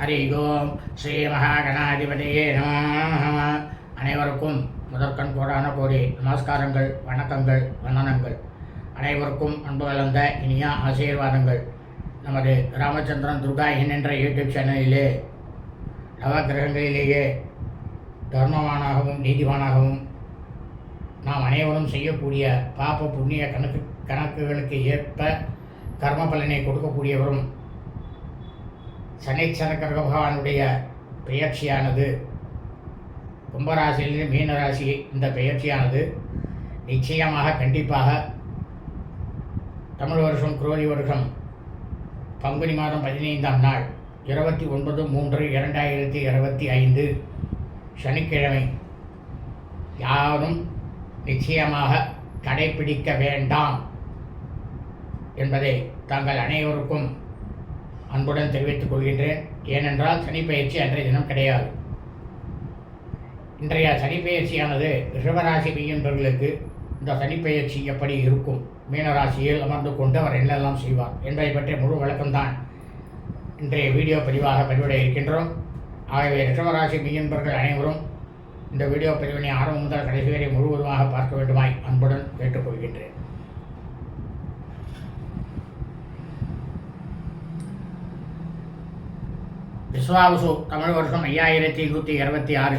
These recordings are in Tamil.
ஹரி ஓம் ஸ்ரீ மகாகணாதிபதியே நம அனைவருக்கும் முதற்கண் கோடான கோடி நமஸ்காரங்கள் வணக்கங்கள் வந்தனங்கள். அனைவருக்கும் அன்பு கலந்த இனிய ஆசீர்வாதங்கள். நமது ராமச்சந்திரன் துர்கா என் என்ற யூடியூப் சேனலிலே நவகிரகங்களிலேயே தர்மவானாகவும் நீதிவானாகவும் நாம் அனைவரும் செய்யக்கூடிய பாப புண்ணிய கணக்கு கணக்குகளுக்கு ஏற்ப கர்ம பலனை கொடுக்கக்கூடியவரும் சனிச்சரக்கர பகவானுடைய பெயர்ச்சியானது. கும்பராசியிலிருந்து மீனராசி இந்த பெயர்ச்சியானது. நிச்சயமாக கண்டிப்பாக தமிழ் வருஷம் குரோதி வருஷம் பங்குனி மாதம் பதினைந்தாம் நாள் இருபத்தி ஒன்பது மூன்று இரண்டாயிரத்தி இருபத்தி ஐந்து சனிக்கிழமை. யாரும் நிச்சயமாக கடைபிடிக்க வேண்டாம் என்பதை தாங்கள் அனைவருக்கும் அன்புடன் தெரிவித்துக் கொள்கின்றேன். ஏனென்றால் சனிப்பயிற்சி அன்றைய தினம் கிடையாது. இன்றைய சனிப்பெயர்ச்சியானது ரிஷபராசி மீன்பர்களுக்கு இந்த சனிப்பெயர்ச்சி எப்படி இருக்கும்? மீனராசியில் அமர்ந்து கொண்டு அவர் என்னெல்லாம் செய்வார் என்பதை பற்றிய முழு விளக்கம்தான் இன்றைய வீடியோ பதிவாக பதிவிட இருக்கின்றோம். ஆகவே ரிஷபராசி மீன்பர்கள் அனைவரும் இந்த வீடியோ பதிவினை ஆரம்பம் முதல் கடைசி வரை முழுவதுமாக பார்க்க வேண்டுமாய் அன்புடன் கேட்டுக்கொள்கின்றேன். விஸ்வாவசு தமிழ் வருஷம் ஐயாயிரத்தி நூற்றி இருபத்தி ஆறு.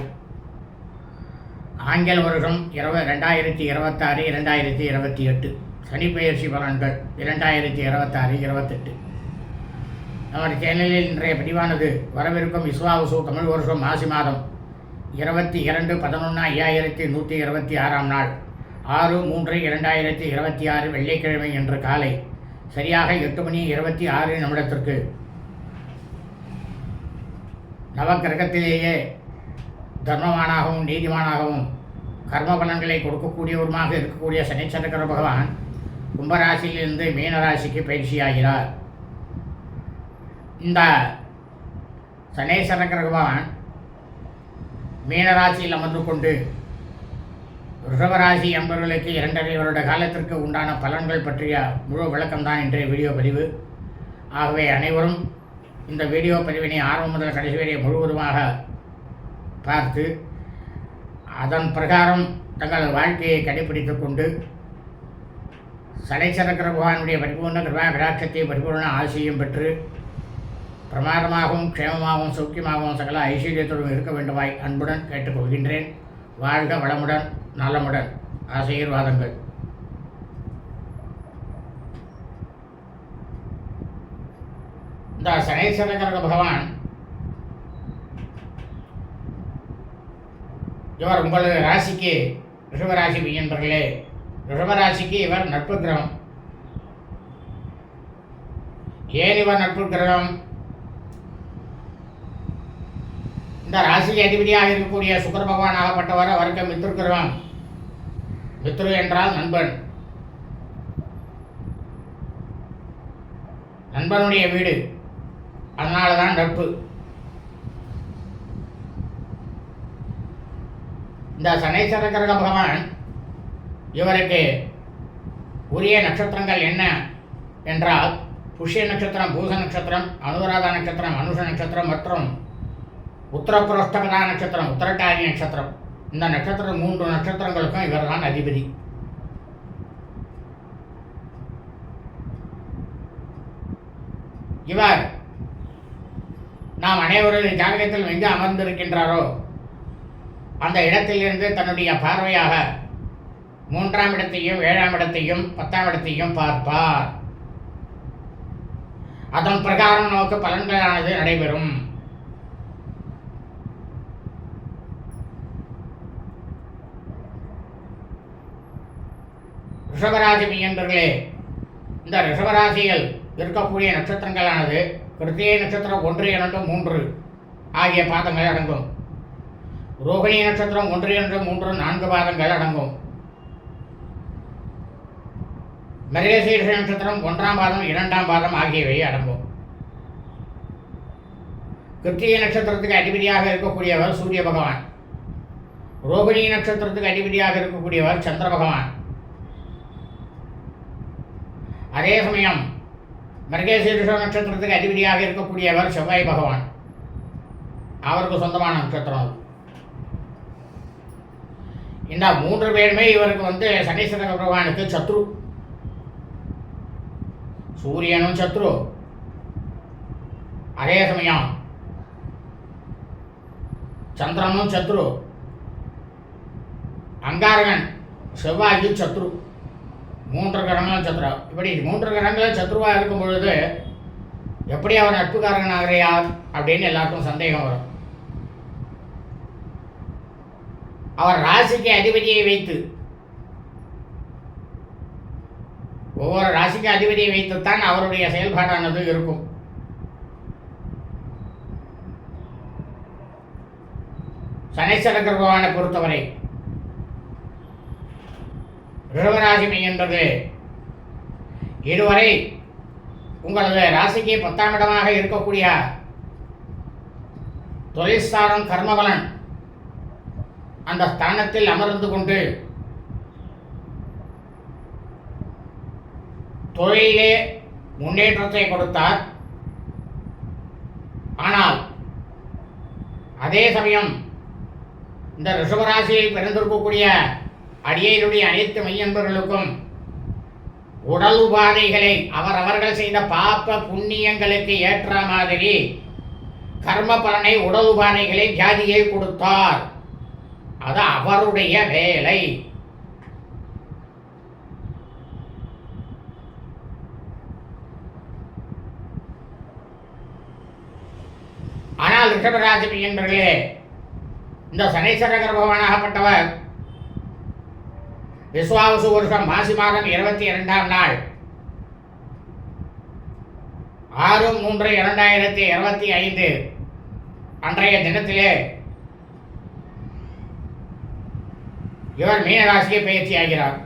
ஆங்கில வருஷம் இருவ ரெண்டாயிரத்தி இருபத்தாறு இரண்டாயிரத்தி இருபத்தி எட்டு. சனிப்பெயர்ச்சி பலன்கள் இரண்டாயிரத்தி இருபத்தாறு இருபத்தெட்டு. நமது சேனலில் இன்றைய பதிவானது வரவிருக்கும் விஸ்வாவசு தமிழ் வருஷம் மாசி மாதம் இருபத்தி இரண்டு பதினொன்று ஐயாயிரத்தி நூற்றி இருபத்தி ஆறாம் நாள். ஆறு மூன்று இரண்டாயிரத்தி இருபத்தி ஆறு வெள்ளிக்கிழமை என்ற காலை சரியாக எட்டு மணி இருபத்தி ஆறு நிமிடத்திற்கு நவக்கிரகத்திலேயே தர்மவானாகவும் நீதிமானாகவும் கர்ம பலன்களை கொடுக்கக்கூடியவருமாக இருக்கக்கூடிய சனிச்சந்திர பகவான் கும்பராசியிலிருந்து மீனராசிக்கு பயிற்சியாகிறார். இந்த சனேஸ்வர பகவான் மீனராசியில் அமர்ந்து கொண்டு ரிஷபராசி என்பவர்களுக்கு இரண்டரை வருட காலத்திற்கு உண்டான பலன்கள் பற்றிய முழு விளக்கம்தான் இன்றைய வீடியோ பதிவு. ஆகவே அனைவரும் இந்த வீடியோ பதிவினை ஆரம்பம் முதல் கடைசி வரை முழுவதுமாக பார்த்து அதன் பிரகாரம் தங்கள் வாழ்க்கையை கடைபிடித்து கொண்டு சடைச்சரக்கர பகவானுடைய பரிபூர்ண கிருபா கடாட்சத்தை பரிபூர்ண ஆசையும் பெற்று பிரமாதமாகவும் க்ஷேமமாகவும் சௌக்கியமாகவும் சகல ஐஸ்வர்யத்துடன் இருக்க வேண்டுமாய் அன்புடன் கேட்டுக்கொள்கின்றேன். வாழ்க வளமுடன் நலமுடன். ஆசீர்வாதங்கள். இந்த சனேஸ்வரகர பகவான் இவர் உங்களது ராசிக்கு ரிஷபராசி என்பர்களே ரிஷபராசிக்கு இவர் நட்பு கிரகம். ஏன் இவர் நட்பு கிரகம்? இந்த ராசிக்கு அதிபதியாக இருக்கக்கூடிய சுக்கர பகவான் ஆகப்பட்டவர் அவருக்கு மித்ரு கிரகம். மித்ரு என்றால் நண்பன். நண்பனுடைய வீடு. அதனால தான் நட்பு. இந்த சனேஸ்வர கிரக பகவான் இவருக்கு உரிய நட்சத்திரங்கள் என்ன என்றால் புஷ்ய நட்சத்திரம் பூச நட்சத்திரம் அனுராதா நட்சத்திரம் அனுஷ நட்சத்திரம் மற்றும் உத்தரப்புரஷ்டகதா நட்சத்திரம் உத்தரட்டாரி நட்சத்திரம். இந்த நட்சத்திரம் மூன்று நட்சத்திரங்களுக்கும் இவர் தான் அதிபதி. இவர் நாம் அனைவரது ஜாதகத்தில் எங்கு அமர்ந்திருக்கின்றாரோ அந்த இடத்திலிருந்து தன்னுடைய பார்வையாக மூன்றாம் இடத்தையும் ஏழாம் இடத்தையும் பத்தாம் இடத்தையும் பார்ப்பார். அதன் பிரகாரம் நமக்கு பலன்களானது நடைபெறும். ரிஷபராசி மையன்பர்களே இந்த ரிஷபராசியில் இருக்கக்கூடிய நட்சத்திரங்களானது கிருத்திகை நட்சத்திரம் ஒன்று இரண்டு மூன்று. ஆகிய பாதங்கள் அடங்கும். ரோகிணி நட்சத்திரம் ஒன்று இரண்டு மூன்று நான்கு பாதங்கள் அடங்கும். மிருகசீர்ஷ நட்சத்திரம் ஒன்றாம் பாதம் இரண்டாம் பாதம் ஆகியவை அடங்கும். கிருத்திகை நட்சத்திரத்துக்கு அதிபதியாக இருக்கக்கூடியவர் சூரிய பகவான். ரோகிணி நட்சத்திரத்துக்கு அதிபதியாக இருக்கக்கூடியவர் சந்திர பகவான். அதே சமயம் மிருகசீர்ஷ நட்சத்திரத்துக்கு அதிபதியாக இருக்கக்கூடியவர் செவ்வாய் பகவான். அவருக்கு சொந்தமான நட்சத்திரம் அது. இந்த மூன்று பேருமே இவருக்கு வந்து சனீஸ்வர பகவானுக்கு சத்ரு. சூரியனும் சத்ரு. அதே சமயம் சந்திரனும் சத்ரு. அங்காரகன் செவ்வாய்க்கு சத்ரு. மூன்று கிரகங்களும் சத்ரு. இப்படி மூன்று கிரகங்களும் சத்ருவாக இருக்கும் பொழுது எப்படி அவர் நட்புக்காரன் ஆகிறையார் அப்படின்னு எல்லாருக்கும் சந்தேகம் வரும். அவர் ராசிக்கு அதிபதியை வைத்து ஒவ்வொரு ராசிக்கு அதிபதியை வைத்துத்தான் அவருடைய செயல்பாடானது இருக்கும். சனீஸ்வர பகவானை பொறுத்தவரை ரிஷபராசி என்றது. இதுவரை உங்களது ராசிக்கு பத்தாம் இடமாக இருக்கக்கூடிய தொழிற்சாரம் கர்மபலன் அந்த ஸ்தானத்தில் அமர்ந்து கொண்டு தொழிலே முன்னேற்றத்தை கொடுத்தார். ஆனால் அதே சமயம் இந்த ரிஷபராசியில் பிறந்திருக்கக்கூடிய அடியேனுடைய அனைத்து மையன்பர்களுக்கும் உடல் உபாதைகளை அவர் அவர்கள் செய்த பாப்ப புண்ணியங்களுக்கு ஏற்ற மாதிரி கர்ம பலனை உடல் உபாதைகளை ஜாதியை கொடுத்தார். அது அவருடைய வேலை. ஆனால் ரிஷபராசி என்பர்களே இந்த சனீஸ்வர பகவானாகப்பட்டவர் விஸ்வாவசு வருஷம் மாசி மாதம் இருபத்தி இரண்டாம் நாள். ஆறு மூன்று இரண்டாயிரத்தி இருபத்தி ஐந்து. அன்றைய தினத்திலே இவர் மீனராசியை பயிற்சி ஆகிறார்.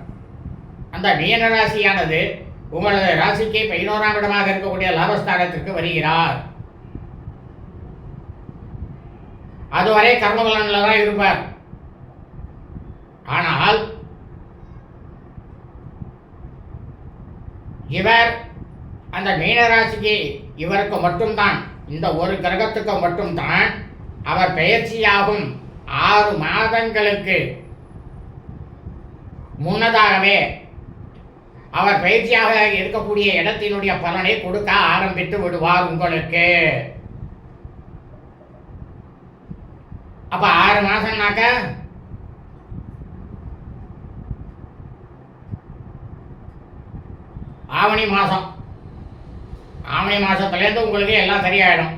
அந்த மீனராசியானது உங்களது ராசிக்கு பதினோராம் இடமாக இருக்கக்கூடிய லாபஸ்தானத்திற்கு வருகிறார். அதுவரை கர்மபலனில் தான் இருப்பார். ஆனால் இவர் அந்த மீனராசிக்கு இவருக்கு மட்டும்தான் இந்த ஒரு கிரகத்துக்கு மட்டும்தான் அவர் பெயர்ச்சியாகும். ஆறு மாதங்களுக்கு முன்னதாகவே அவர் பயிற்சியாக இருக்கக்கூடிய இடத்தினுடைய பலனை கொடுக்க ஆரம்பித்து விடுவார் உங்களுக்கு. அப்ப ஆறு மாதம்னாக்கா ஆவணி மாதம் ஆவணி மாதத்துலேருந்து உங்களுக்கு எல்லாம் சரியாயிடும்.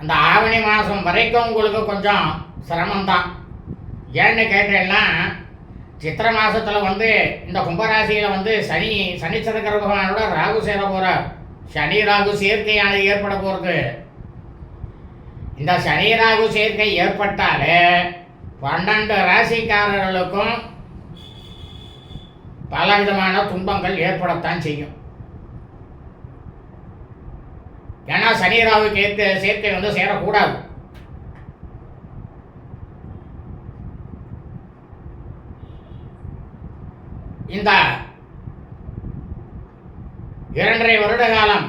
அந்த ஆவணி மாதம் வரைக்கும் உங்களுக்கு கொஞ்சம் சிரமம்தான். ஏன்னு கேட்டேன்னா சித்திரை மாதத்தில் வந்து இந்த கும்பராசியில் வந்து சனி சனிச்சந்திர பகவானோட ராகு சேர போகிறார் சனி ராகு சேர்க்கையானது ஏற்பட போகிறது இந்த சனி ராகு சேர்க்கை ஏற்பட்டாலே பன்னெண்டு ராசிக்காரர்களுக்கும் பலவிதமான துன்பங்கள் ஏற்படத்தான் செய்யும். ஏன்னா சனி ராகு சேர்க்கை சேர்க்கை வந்து சேரக்கூடாது. இந்த இரண்டரை வருட காலம்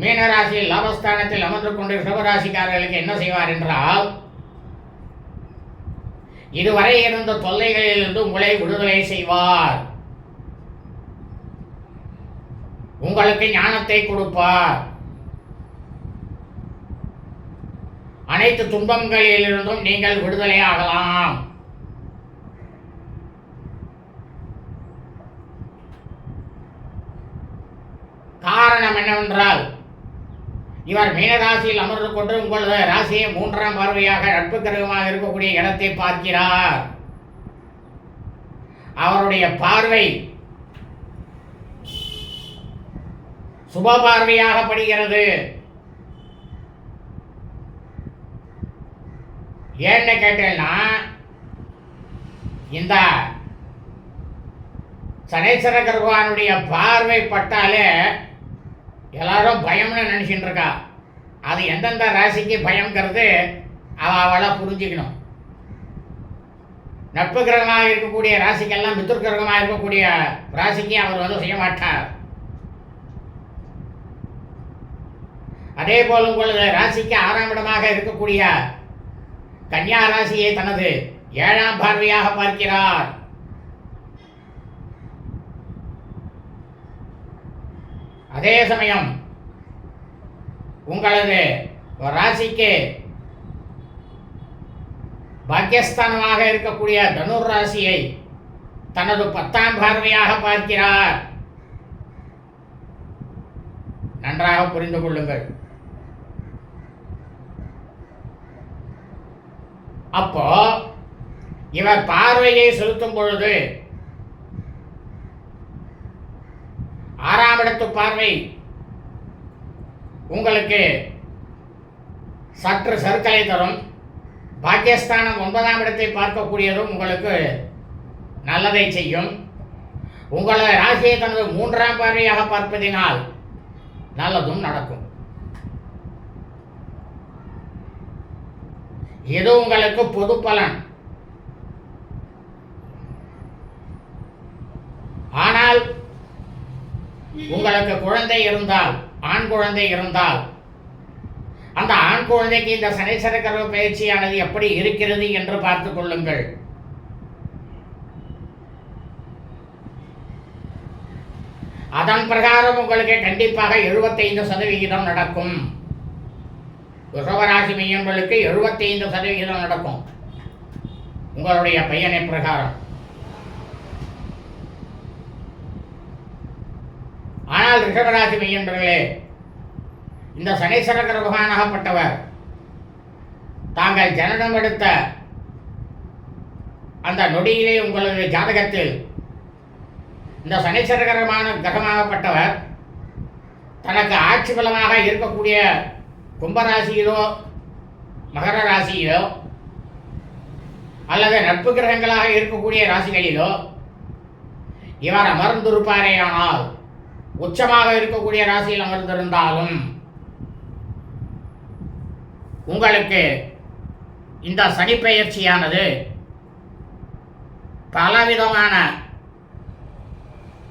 மீனராசியில் லாபஸ்தானத்தில் அமர்ந்து கொண்டு சிவராசிக்காரர்களுக்கு என்ன செய்வார் என்றால் இதுவரை இருந்த தொல்லைகளிலிருந்து உங்களை விடுதலை செய்வார். உங்களுக்கு ஞானத்தை கொடுப்பார். அனைத்து துன்பங்களிலிருந்தும் நீங்கள் விடுதலை ஆகலாம். காரணம் என்னவென்றால் இவர் மீனராசியில் அமர்ந்து கொண்டு உங்களது ராசியை மூன்றாம் பார்வையாக நட்பு கிரகமாக இருக்கக்கூடிய இடத்தை பார்க்கிறார். அவருடைய பார்வை சுப பார்வையாக படுகிறது. ஏன்னு கேட்டேன்னா இந்த சனேஸ்வர கருவானுடைய பார்வை பட்டாலே எல்லாரும் பயம்னு நினச்சிட்டு இருக்கா? அது எந்தெந்த ராசிக்கு பயங்கிறது அவளை புரிஞ்சுக்கணும். நட்பு கிரகமாக இருக்கக்கூடிய ராசிக்கெல்லாம் மித்துர் கிரகமாக இருக்கக்கூடிய ராசிக்கு அவர் வந்து செய்ய மாட்டார். அதே போல உங்களது ராசிக்கு ஆறாம் இடமாக இருக்கக்கூடிய கன்னியா ராசியை தனது ஏழாம் பார்வையாக பார்க்கிறார். அதே சமயம் உங்களது ராசிக்கு பாக்கியஸ்தானமாக இருக்கக்கூடிய தனுர் ராசியை தனது பத்தாம் பார்வையாக பார்க்கிறார். நன்றாக புரிந்து கொள்ளுங்கள். அப்போ இவர் பார்வையை செலுத்தும் பொழுது ஆறாம் இடத்து பார்வை. உங்களுக்கு சற்று சருக்களை தரும். பாக்கியஸ்தானம் ஒன்பதாம் இடத்தை பார்க்கக்கூடியதும் உங்களுக்கு நல்லதை செய்யும். உங்களை ராசியை தனது மூன்றாம் பார்வையாக பார்ப்பதினால் நல்லதும் நடக்கும். இது உங்களுக்கு பொது பலன். ஆனால் உங்களுக்கு குழந்தை இருந்தால் ஆண் குழந்தை இருந்தால் அந்த ஆண் குழந்தைக்கு இந்த சனீஸ்வரக்கரவு பயிற்சியானது எப்படி இருக்கிறது என்று பார்த்துக் கொள்ளுங்கள். அதன் பிரகாரம் உங்களுக்கு கண்டிப்பாக எழுபத்தைந்து சதவிகிதம் நடக்கும். ரிஷபராசி மையங்களுக்கு எழுபத்தைந்து சதவிகிதம் நடக்கும். உங்களுடைய பையனை பிரகாரம். ஆனால் ரிஷபராசி மையன்றர்களே இந்த சனீஸ்வர கிரகமானாகப்பட்டவர் தாங்கள் ஜனனம் எடுத்த அந்த நொடியிலே உங்களது ஜாதகத்தில் இந்த சனீஸ்வரகரமான கிரகமாகப்பட்டவர் தனக்கு ஆட்சி பலமாக இருக்கக்கூடிய கும்பராசியிலோ மகர ராசியிலோ அல்லது நட்பு கிரகங்களாக இருக்கக்கூடிய ராசிகளிலோ இவர் அமர்ந்திருப்பாரேயானால் உச்சமாக இருக்கக்கூடிய ராசியில் அமர்ந்திருந்தாலும் உங்களுக்கு இந்த சனிப்பெயர்ச்சியானது பலவிதமான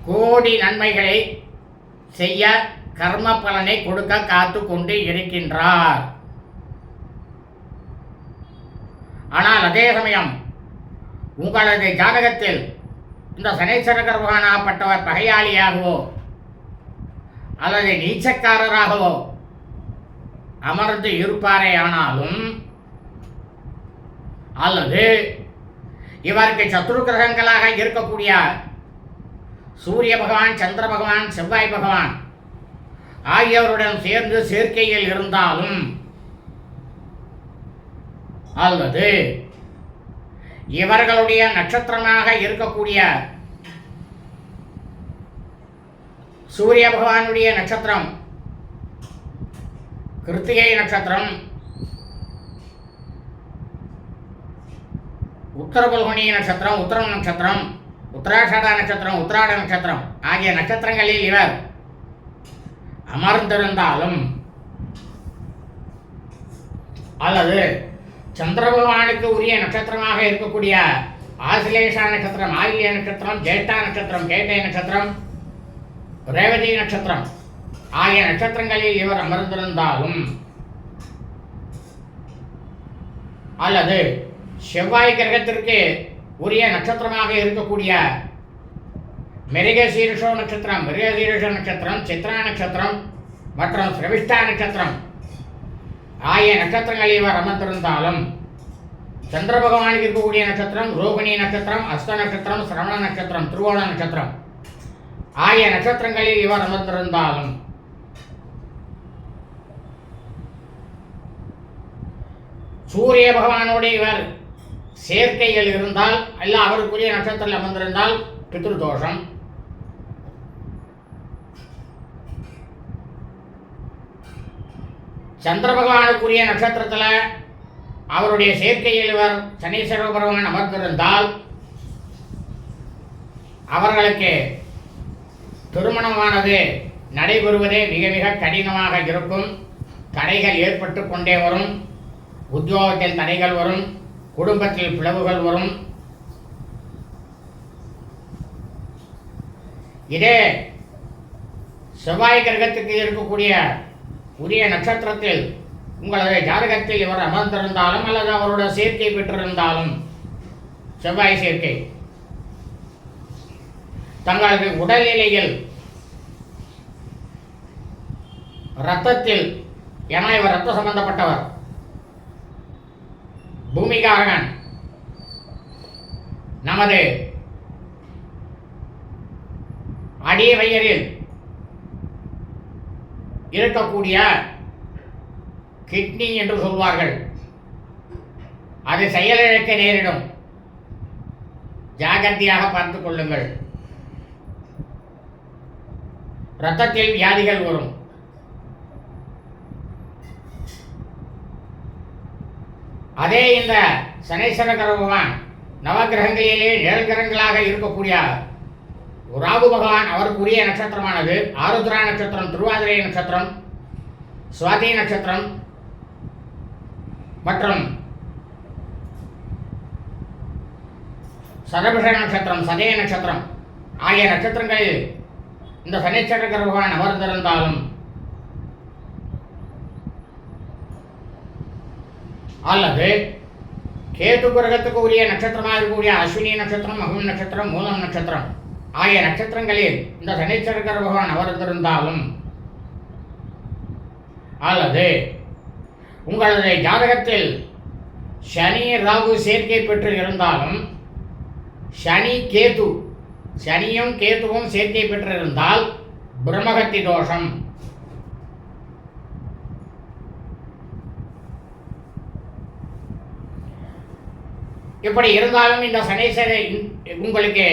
கோடி நன்மைகளை செய்ய கர்ம பலனை கொடுக்க காத்து கொண்டு இருக்கின்றார். ஆனால் அதே சமயம் உங்களது ஜாதகத்தில் இந்த சனீஸ்வர பகவானாகப்பட்டவர் பகையாளியாகவோ அல்லது நீச்சக்காரராகவோ அமர்ந்து இருப்பாரே ஆனாலும் அல்லது இவருக்கு சத்ரு கிரகங்களாக இருக்கக்கூடிய சூரிய பகவான் சந்திர பகவான் செவ்வாய் பகவான் ஆகியோருடன் சேர்ந்து சேர்க்கையில் இருந்தாலும் அல்லது இவர்களுடைய நட்சத்திரமாக இருக்கக்கூடிய சூரிய பகவானுடைய நட்சத்திரம். கிருத்திகை நட்சத்திரம். உத்தரபல்குனி நட்சத்திரம் உத்தரம் நட்சத்திரம் உத்தராஷாடா நட்சத்திரம் உத்திராட நட்சத்திரம் ஆகிய நட்சத்திரங்களில் இவர் அமர்ந்திருந்தாலும் அல்லது சந்திர பகவானுக்கு உரிய நட்சத்திரமாக இருக்கக்கூடிய ஆசிலேஷா நட்சத்திரம் ஆகிய நட்சத்திரம் ஜேட்டா நட்சத்திரம் கேட்டை நட்சத்திரம் ரேவதி நட்சத்திரம். ஆகிய நட்சத்திரங்களில் இவர் அமர்ந்திருந்தாலும் அல்லது செவ்வாய் கிரகத்திற்கு உரிய நட்சத்திரமாக இருக்கக்கூடிய மிருகசீரிஷோ நட்சத்திரம் மிருகசீரிஷ நட்சத்திரம் சித்ரா நட்சத்திரம் மற்றும் சிரவிஷ்டா நட்சத்திரம் ஆகிய நட்சத்திரங்களில் இவர் அமர்ந்திருந்தாலும் சந்திர பகவானுக்கு இருக்கக்கூடிய நட்சத்திரம் ரோகிணி நட்சத்திரம் அஸ்த நட்சத்திரம் சிரவண நட்சத்திரம் திருவோண நட்சத்திரம். ஆகிய நட்சத்திரங்களில் இவர் அமர்ந்திருந்தாலும். சூரிய பகவானுடைய இவர் சேர்க்கையில் இருந்தால் அல்ல அவருக்குரிய நட்சத்திரத்தில் அமர்ந்திருந்தால் பித்ரு தோஷம் சந்திர பகவானுக்குரிய நட்சத்திரத்தில் அவருடைய சேர்க்கையில் இவர் சனீஸ்வர பகவான் அமர்ந்திருந்தால் அவர்களுக்கு திருமணமானது நடைபெறுவதே மிக மிக கடினமாக இருக்கும். தடைகள் ஏற்பட்டு கொண்டே வரும். உத்தியோகத்தில் தடைகள் வரும். குடும்பத்தில் பிளவுகள் வரும். இதே செவ்வாய் கிரகத்துக்கு இருக்கக்கூடிய உரிய நட்சத்திரத்தில் உங்களது ஜாதகத்தில் இவர் அமர்ந்திருந்தாலும் அல்லது அவரோட சேர்க்கை பெற்றிருந்தாலும் செவ்வாய் சேர்க்கை தங்களது உடல்நிலையில் ரத்தத்தில் ஏன்னா இவர் ரத்த சம்பந்தப்பட்டவர் பூமிகாரகன் நமது அடிய வயிறில் இருக்கக்கூடிய கிட்னி என்று சொல்வார்கள். அது செயலிழக்க நேரிடும். ஜாகிரதையாக பார்த்துக் கொள்ளுங்கள். ரத்தத்தில் வியாதிகள் வரும். அதே இந்த சனேஸ்வர கரபகவான் நவகிரகங்களிலே ஏழு கிரகங்களாக இருக்கக்கூடிய ராகு பகவான் அவருக்குரிய நட்சத்திரமானது ஆருத்ரா நட்சத்திரம் திருவாதிரை நட்சத்திரம் சுவாதி நட்சத்திரம் மற்றும் சதபிஷ நட்சத்திரம் சதய நட்சத்திரம் ஆகிய நட்சத்திரங்களில் இந்த சனிச்சக்கர பகவான் அமர்ந்திருந்தாலும் அல்லது கேது கிரகத்துக்கு உரிய நட்சத்திரமாக இருக்கக்கூடிய அஸ்வினி நட்சத்திரம் மகம் நட்சத்திரம் மூலம் நட்சத்திரம் ஆகிய நட்சத்திரங்களில் இந்த சனிச்சக்கர பகவான் அமர்ந்திருந்தாலும் அல்லது உங்களது ஜாதகத்தில் சனி ராகு சேர்க்கை பெற்று இருந்தாலும் சனி கேது சனியும் கேதுவும் சேர்க்கை பெற்றிருந்தால் பிரம்மகத்தி தோஷம். இப்படி இருந்தாலும் இந்த சனீஸ்வர உங்களுக்கு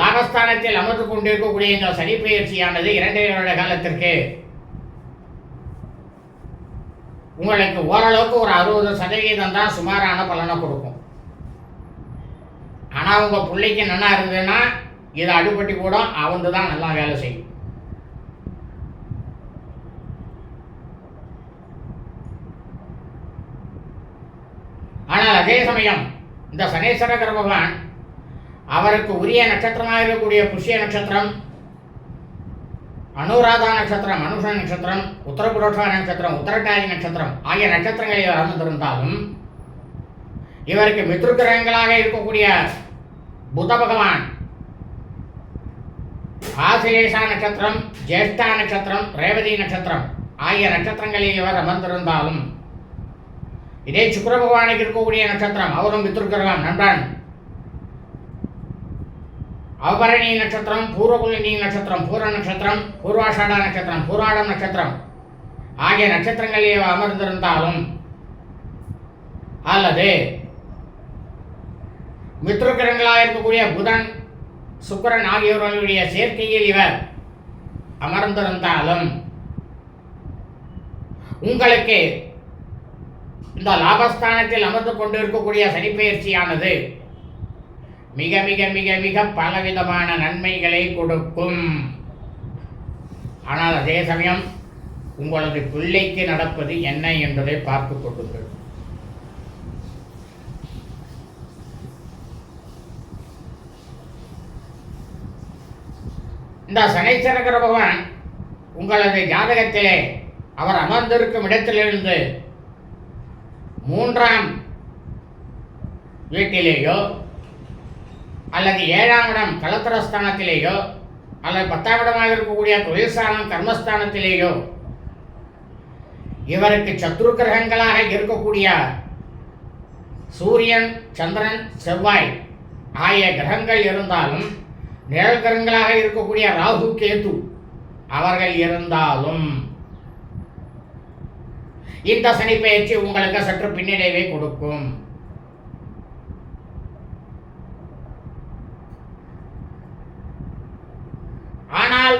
லாபஸ்தானத்தில் அமர்ந்து கொண்டிருக்கக்கூடிய இந்த சனி பயிற்சியானது இரண்டரை வருட காலத்திற்கு உங்களுக்கு ஓரளவுக்கு ஒரு அறுபது சதவீதம் தான் சுமாரான பலனை கொடுக்கும். ஆனால் உங்கள் பிள்ளைக்கு நல்லா இருந்ததுன்னா இது அடிபட்டு கூட அவங்க தான் நல்லா வேலை செய்யும். ஆனால் அதே சமயம் இந்த சனீஸ்வர பகவான் அவருக்கு உரிய நட்சத்திரமாக இருக்கக்கூடிய புஷ்ய நட்சத்திரம் அனுராதா நட்சத்திரம் மனுஷ நட்சத்திரம் உத்தரபுரோஷா நட்சத்திரம் உத்தரட்டாதி நட்சத்திரம் ஆகிய நட்சத்திரங்களை இவர் அமர்ந்திருந்தாலும் இவருக்கு மித்ருக்கிரகங்களாக இருக்கக்கூடிய புத பகவான். ஆசிலேஷா நட்சத்திரம் ஜேஷ்டா நட்சத்திரம் ரேவதி நட்சத்திரம் ஆகிய நட்சத்திரங்களில் இவர் அமர்ந்திருந்தாலும் இதே சுக்கர பகவானுக்கு இருக்கக்கூடிய நட்சத்திரம் அவரும் வித்திருக்கிறான் நண்பன். அவரணி நட்சத்திரம் பூர்வகுலினி நட்சத்திரம் பூர நட்சத்திரம் பூர்வாஷாடா நட்சத்திரம் பூராடம் நட்சத்திரம் ஆகிய நட்சத்திரங்களில் அமர்ந்திருந்தாலும் அல்லது மித்ருக்கிரங்களாக இருக்கக்கூடிய புதன் சுக்கரன் ஆகியோர்களுடைய சேர்க்கையில் இவர் அமர்ந்திருந்தாலும் உங்களுக்கு இந்த லாபஸ்தானத்தில் அமர்ந்து கொண்டு இருக்கக்கூடிய சனிப்பெயர்ச்சியானது மிக மிக மிக மிக பலவிதமான நன்மைகளை கொடுக்கும். ஆனால் அதே சமயம் உங்களது பிள்ளைக்கு நடப்பது என்ன என்பதை பார்த்து கொள்ளுங்கள். இந்த சனைச்சரகர பகவான் உங்களது ஜாதகத்திலே அவர் அமர்ந்திருக்கும் இடத்திலிருந்து மூன்றாம் வீட்டிலேயோ அல்லது ஏழாம் இடம் கலத்திரஸ்தானத்திலேயோ அல்லது பத்தாம் இடமாக இருக்கக்கூடிய தொழில்ஸ்தானம் கர்மஸ்தானத்திலேயோ இவருக்கு சத்ரு கிரகங்களாக இருக்கக்கூடிய சூரியன் சந்திரன் செவ்வாய் ஆகிய கிரகங்கள் இருந்தாலும் நிழல் கிரகங்களாக இருக்கக்கூடிய ராகு கேது. அவர்கள் இருந்தாலும் இந்த சனி பயிற்சி உங்களுக்கு சற்று பின்னடைவை கொடுக்கும். ஆனால்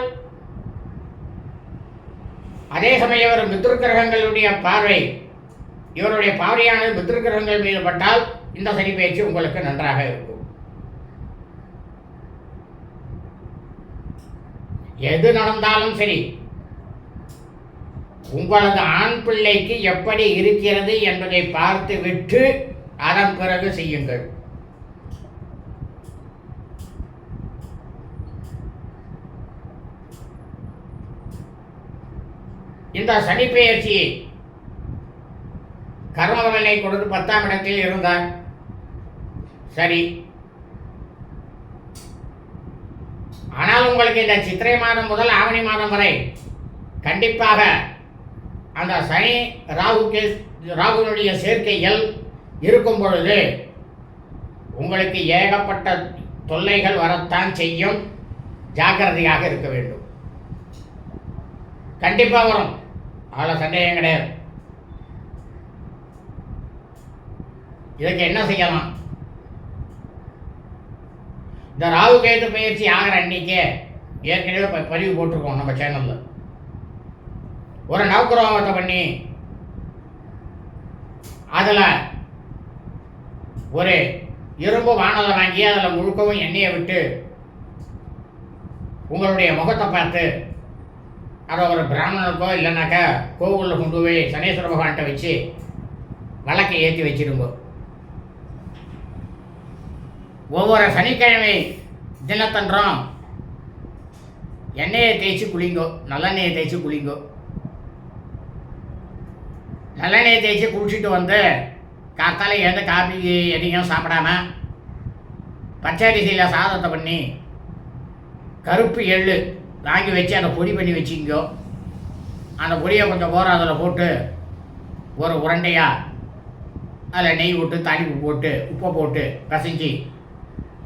அதே சமயம் வரும் பித்ருக்கிரகங்களுடைய பார்வை இவருடைய பார்வையானது பித்ருக்கிரகங்கள் மீது பட்டால் இந்த சனி பயிற்சி உங்களுக்கு நன்றாக இருக்கும். எது நடந்தாலும் சரி உங்களது ஆண் பிள்ளைக்கு எப்படி இருக்கிறது என்பதை பார்த்து விட்டு அதன் பிறகு செய்யுங்கள். இந்த சனி பெயர்ச்சி கர்மபலனை கொடுத்து பத்தாம் இடத்தில் இருந்தார். சரி ஆனால் உங்களுக்கு இந்த சித்திரை மாதம் முதல் ஆவணி மாதம் வரை கண்டிப்பாக அந்த சனி ராகுக்கு ராகுனுடைய சேர்க்கைகள் இருக்கும் பொழுது உங்களுக்கு ஏகப்பட்ட தொல்லைகள் வரத்தான் செய்யும். ஜாக்கிரதையாக இருக்க வேண்டும். கண்டிப்பாக வரும். அதில் சந்தேகம் கிடையாது. இதுக்கு என்ன செய்யலாம்? இந்த ராகு கேது பயிற்சி ஆகிற அன்னைக்கே ஏற்கனவே ப- பதிவு போட்டிருக்கோம் நம்ம சேனலில் ஒரு நவக்கிரகத்தை பண்ணி அதில் ஒரு இரும்பு வானலை வாங்கி அதில் முழுக்கவும் எண்ணெயை விட்டு உங்களுடைய முகத்தை பார்த்து அதை ஒரு பிராமணனுக்கோ இல்லைனாக்கா கோவிலில் கொண்டு போய் சனீஸ்வர பகவான்கிட்ட வச்சு வழக்கை ஏற்றி வச்சிருங்க ஒவ்வொரு சனிக்கிழமை தினத்தன்றும் எண்ணெயை தேய்ச்சி குளிங்கோ நல்லெண்ணெயை தேய்ச்சி குளிங்கோ. நல்லெண்ணெயை தேய்ச்சி குளிச்சுட்டு வந்து காத்தால எந்த காபி எதையும் சாப்பிடாம பச்சை அரிசியில் சாதத்தை பண்ணி கருப்பு எள்ளு வாங்கி வச்சு அதை பொடி பண்ணி வச்சிங்கோ. அந்த பொடியை கொஞ்சம் போகிற அதில் போட்டு ஒரு உருண்டையாக அதில் நெய் விட்டு தாளிப்பு போட்டு உப்பை போட்டு பிசைஞ்சு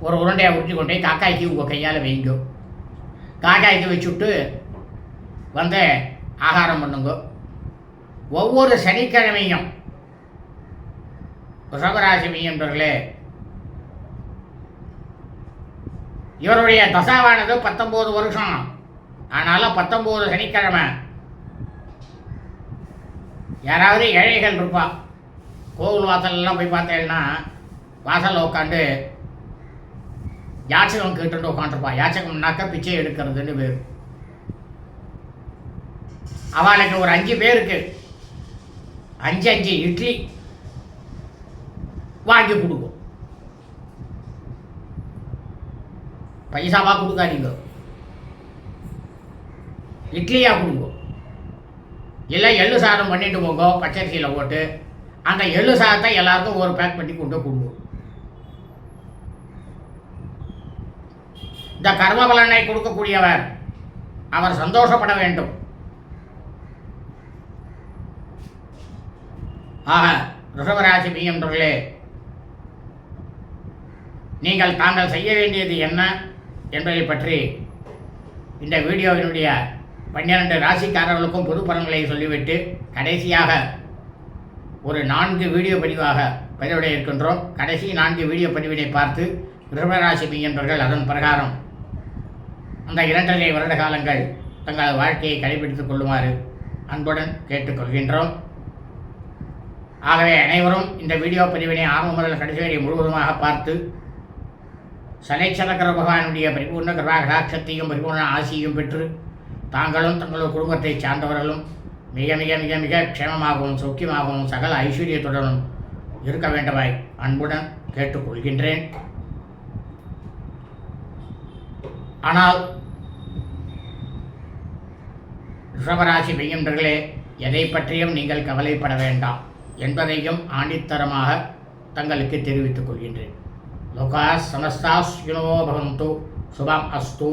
ஒரு உருண்டையை உருட்டி கொண்டு போய் காக்காய்க்கு உங்கள் கையால் வைங்கோ. காக்காய்க்கு வச்சுட்டு வந்து ஆகாரம் பண்ணுங்க. ஒவ்வொரு சனிக்கிழமையும் ரிஷபராசி மையன்றர்களே இவருடைய தசாவானது பத்தொம்போது வருஷம். ஆனாலும் பத்தொம்போது சனிக்கிழமை. யாராவது ஏழைகள் இருப்பா. கோவில் வாசல்லாம் போய் பார்த்தேன்னா வாசலில் உட்காந்து யாச்சகம் கேட்டுட்டு உட்காந்துருப்பா யாச்சகம்னாக்கா பிச்சை எடுக்கிறதுன்னு பேர் அவளுக்கு ஒரு அஞ்சு பேருக்கு அஞ்சு அஞ்சு இட்லி வாங்கி கொடுக்கும். பைசாவா கொடுக்காதீங்க. இட்லியா கொடுங்க. இல்லை எள்ளு சாதம் பண்ணிட்டு போங்க பச்சரிசியில் போட்டு அந்த எள்ளு சாதத்தை எல்லாருக்கும் ஒரு பேக் பண்ணி கொண்டு கொடுங்க. இந்த கர்ம பலனை கொடுக்கக்கூடியவர் அவர் சந்தோஷப்பட வேண்டும். ஆக ரிஷபராசி மீயன்றர்களே நீங்கள் தாங்கள் செய்ய வேண்டியது என்ன என்பதை பற்றி இந்த வீடியோவினுடைய பன்னிரண்டு ராசிக்காரர்களுக்கும் பொது பலன்களை சொல்லிவிட்டு கடைசியாக ஒரு நான்கு வீடியோ பதிவாக பதிவிட இருக்கின்றோம். கடைசி நான்கு வீடியோ பதிவினை பார்த்து ரிஷபராசி மீயன்றர்கள் அதன் பிரகாரம் அந்த இரண்டரை வருட காலங்கள் தங்கள் வாழ்க்கையை கடைபிடித்துக் கொள்ளுமாறு அன்புடன் கேட்டுக்கொள்கின்றோம். ஆகவே அனைவரும் இந்த வீடியோ பதிவினை ஆரம்ப முதல் கடைசி வரை முழுவதுமாக பார்த்து சனைச்சலக்கர பகவானுடைய பரிபூர்ண கிருபா கடாட்சத்தையும் பரிபூர்ண ஆசியையும் பெற்று தாங்களும் தங்களது குடும்பத்தை சார்ந்தவர்களும் மிக மிக மிக மிக க்ஷேமமாகவும் சௌக்கியமாகவும் சகல ஐஸ்வர்யத்துடனும் இருக்க வேண்டுமாய் அன்புடன் கேட்டுக்கொள்கின்றேன். ஆனால் ரிஷபராசி பெய்கின்றர்களே எதை பற்றியும் நீங்கள் கவலைப்பட வேண்டாம் என்பதையும் ஆணித்தரமாக தங்களுக்கு தெரிவித்துக் கொள்கின்றேன். லோகா சமஸ்தாஸ் யுனோ சுபம் அஸ்து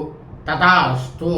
ததா அஸ்து.